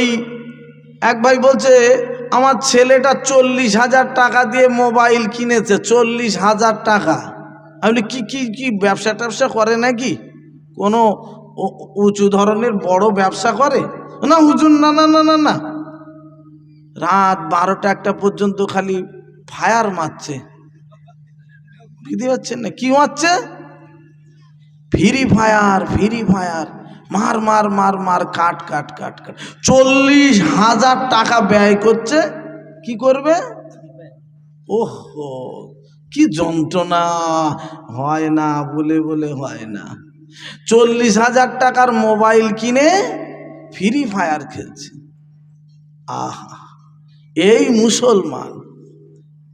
ওই এক ভাই বলছে, আমার ছেলেটা চল্লিশ হাজার টাকা দিয়ে মোবাইল কিনেছে, চল্লিশ হাজার টাকা। আমি কি কি কি ব্যবসা ট্যাবসা করে নাকি? কোনো উঁচু ধরনের বড় ব্যবসা করে? না, হুজুর, না না না না না। রাত বারোটা একটা পর্যন্ত খালি ফায়ার মারছে। বুঝতে পারছেন না? কি মারছে? Free fire free fire. মার মার মার মার, কাট কাট কাট কাট। চল্লিশ হাজার টাকা ব্যয় করছে, কি করবে? ওহো, কি যন্ত্রণা, হয় না, বলে বলে, হয় না। চল্লিশ হাজার টাকার মোবাইল কিনে ফ্রি ফায়ার খেলছে। আহা, এই মুসলমান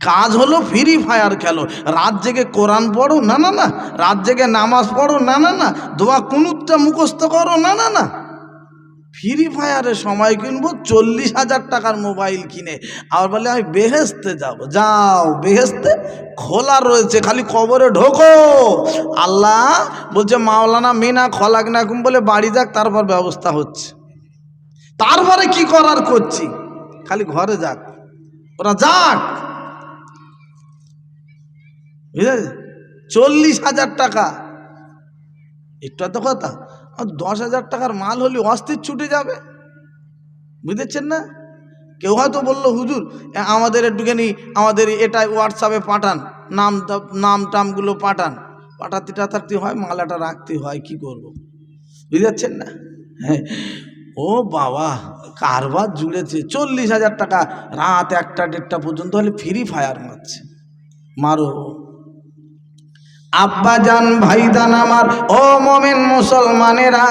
কাজ হলো ফ্রি ফায়ার খেলো। রাত জেগে কোরআন পড়ো, না না না। রাত জেগে নামাজ পড়ো, না না না। দোয়া কুনুতটা মুখস্থ করো, না না না। ফ্রি ফায়ারে সময় কিনবো, চল্লিশ হাজার টাকার মোবাইল কিনে। আবার বলে, আমি বেহেস্তে যাব। যাও বেহেস্তে খোলা রয়েছে, খালি কবরে ঢোকো। আল্লাহ বলছে, মাওলানা মিনা, খলাক নাকুম বলে, বাড়ি যাক, তারপর ব্যবস্থা হচ্ছে। তারপরে কি করার করছি? খালি ঘরে যাক। ওরা যাক। বুঝলেন? চল্লিশ হাজার টাকা। একটু এত কথা। আর দশ হাজার টাকার মাল হলে অস্থির ছুটে যাবে। বুঝেছেন না? কেউ হয়তো বলল, হুজুর আমাদের একটুখানি, আমাদের এটা হোয়াটসঅ্যাপে পাঠান। নাম নাম টামগুলো পাঠান। পাঠাতে টাঠাতে হয়, মালাটা রাখতে হয়, কি করব। বুঝতে পারছেন না? হ্যাঁ। ও বাবা, কারবার জুড়েছে। চল্লিশ হাজার টাকা, রাত একটা দেড়টা পর্যন্ত হলে ফ্রি ফায়ার মারছে। মারো। আব্বাজান ভাইদান আমার, ও মোমেন মুসলমানেরা,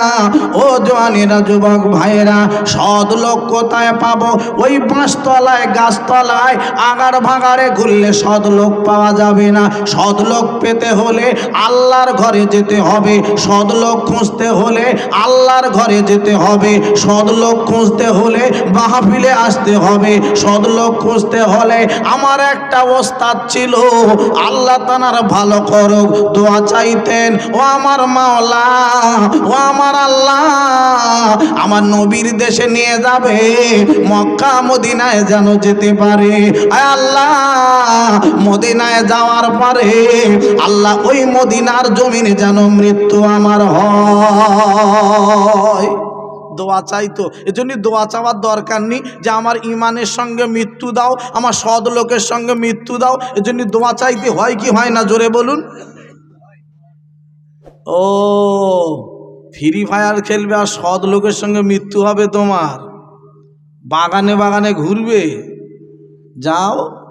ও জোয়ানেরা, যুবক ভাইয়েরা সদ লোক কোথায় পাবো? ওই পাঁচতলায়, গাছতলায়, আগার ভাগাড়ে ঘুরলে সদ লোক পাওয়া যাবে না। সদ লোক পেতে হলে আল্লাহর ঘরে যেতে হবে। সদ লোক খুঁজতে হলে আল্লাহর ঘরে যেতে হবে। সদ লোক খুঁজতে হলে মাহফিলে আসতে হবে। সদ লোক খুঁজতে হলে আমার একটা ওস্তাদ ছিল। আল্লাহ তানার ভালো করুক। দোয়া চাইতেন, ও আমার মাওলা, ও আমার আল্লাহ, আমার নবীর দেশে নিয়ে যাবে, মক্কা, মদিনায় যেন যেতে পারে। আয় আল্লাহ, মদিনায় যাওয়ার পরে আল্লাহ ওই মদিনার জমিনে যেন মৃত্যু আমার হয়। দোয়া চাইতো এজন্য দোয়া চাওয়ার দরকার নেই যে আমার ইমানের সঙ্গে মৃত্যু দাও, আমার সৎ লোকের সঙ্গে মৃত্যু দাও, এজন্য দোয়া চাইতে হয় কি হয় না, জোরে বলুন। ও, ফ্রি ফায়ার খেলবে আর সৎ লোকের সঙ্গে মৃত্যু হবে তোমার। বাগানে বাগানে ঘুরবে। যাও।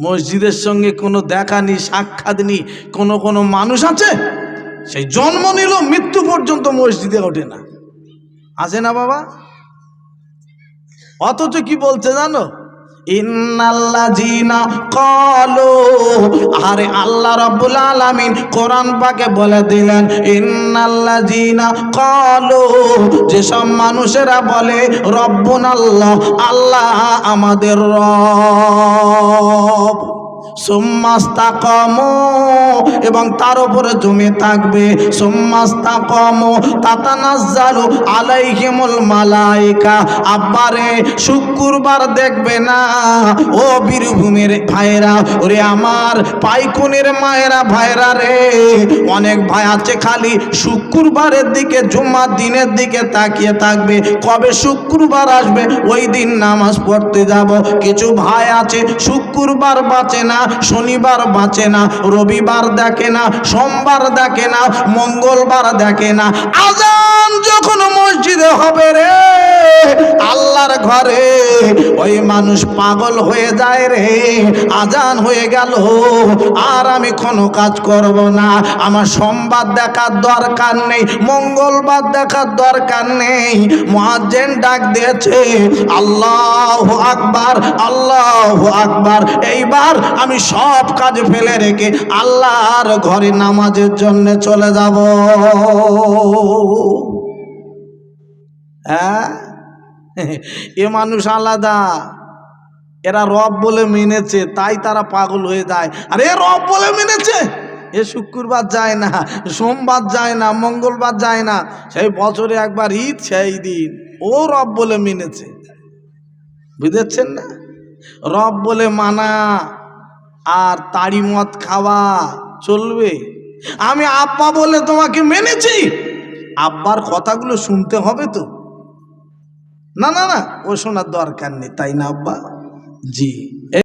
মসজিদের সঙ্গে কোনো দেখা নেই, সাক্ষাৎ নেই, কোনো কোনো মানুষ আছে? সেই জন্ম নিল, মৃত্যু পর্যন্ত মসজিদে ওঠে না। আছে না বাবা? অথচ কি বলছে জানো? ইন্নাল্লাযীনা কলো আরে আল্লাহ রব্বুল আলামিন কোরআন পাকে বলে দিলেন ইন্নাল্লাজিনা কলো যেসব মানুষেরা বলে, রব্বুনাল্লাহ, আল্লাহ আমাদের রব। সুম্মাস্তাকম, এবং তার উপরে জমে থাকবে। আলাইহিমুল মালাইকা। আব্বারে, শুক্রবার দেখবে না। ও বীরভূমের ভাইরা ওরে আমার পাইকুনের মায়েরা ভাইরা রে। অনেক ভাই আছে খালি শুক্রবারের দিকে, জুম্মার দিনের দিকে তাকিয়ে থাকবে। কবে শুক্রবার আসবে? ওই দিন নামাজ পড়তে যাব। কিছু ভাই আছে, শুক্রবার বাঁচে না। শনিবার বাঁচে না, রবিবার দেখে না, সোমবার দেখে না, মঙ্গলবার দেখে না। আজান যখন মসজিদে হবে রে, আল্লাহর ঘরে ওই মানুষ পাগল হয়ে যায় রে। আজান হয়ে গেল, আর আমি কোনো কাজ করব না। আমার সোমবার দেখার দরকার নেই, মঙ্গলবার দেখার দরকার নেই। মহাজেন ডাক দিয়েছে, আল্লাহ আকবার আল্লাহ আকবার। এইবার আমি সব কাজ ফেলে রেখে আল্লাহর ঘরে নামাজের জন্য চলে যাব। হ্যাঁ? এ মানুষ আলাদা। এরা রব বলে মেনেছে, তাই তারা পাগল হয়ে যায়। আর, এ রব বলে মেনেছে? এ শুক্রবার যায় না, সোমবার যায় না, মঙ্গলবার যায় না, সেই বছরে একবার ঈদ, সেই দিন। ও রব বলে মেনেছে। বুঝেছেন না? রব বলে মানা। আর তাড়ি মদ খাওয়া চলবে। আমি আব্বা বলে তোমাকে মেনেছি। আব্বার কথাগুলো শুনতে হবে তো। না না না, ও শোনার দরকার নেই, তাই না আব্বা? জি।